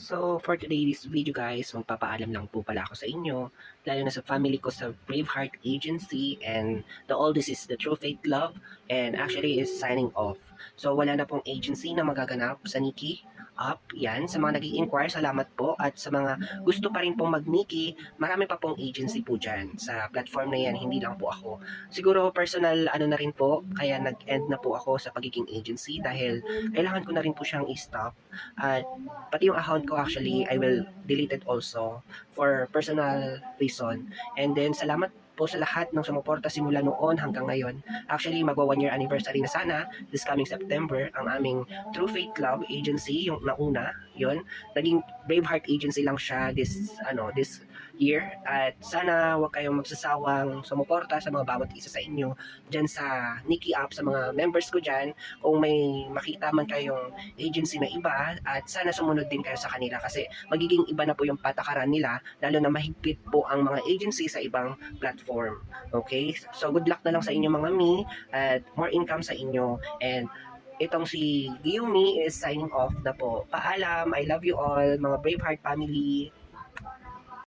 So, for today's video guys, magpapaalam lang po pala ako sa inyo, lalo na sa family ko sa Braveheart Agency and the oldest is the True Faith Love and actually is signing off. So, wala na pong agency na magaganap sa Nikki up. Yan, sa mga nag inquire salamat po. At sa mga gusto pa rin pong mag-Nikki, marami pa pong agency po dyan sa platform na yan, hindi lang po ako. Siguro personal ano na rin po, kaya nag-end na po ako sa pagiging agency dahil kailangan ko na rin po siyang i-stop. At pati yung account ko actually, I will delete it also for personal reason. And then, salamat po sa lahat ng sumuporta simula noon hanggang ngayon. Actually, magwa one year anniversary na sana this coming September ang aming True Faith Love Agency, yung nauna, yon Naging Braveheart Agency lang siya this, ano, this year. At sana huwag kayong magsasawang sumuporta sa mga bawat isa sa inyo dyan sa Nikki app, sa mga members ko dyan. Kung may makita man kayong agency na iba, at sana sumunod din kayo sa kanila kasi magiging iba na po yung patakaran nila, lalo na mahigpit po ang mga agency sa ibang platform. Okay? So, good luck na lang sa inyo mga mi, at more income sa inyo, and itong si Giyumi is signing off na po. Paalam, I love you all, mga Braveheart family.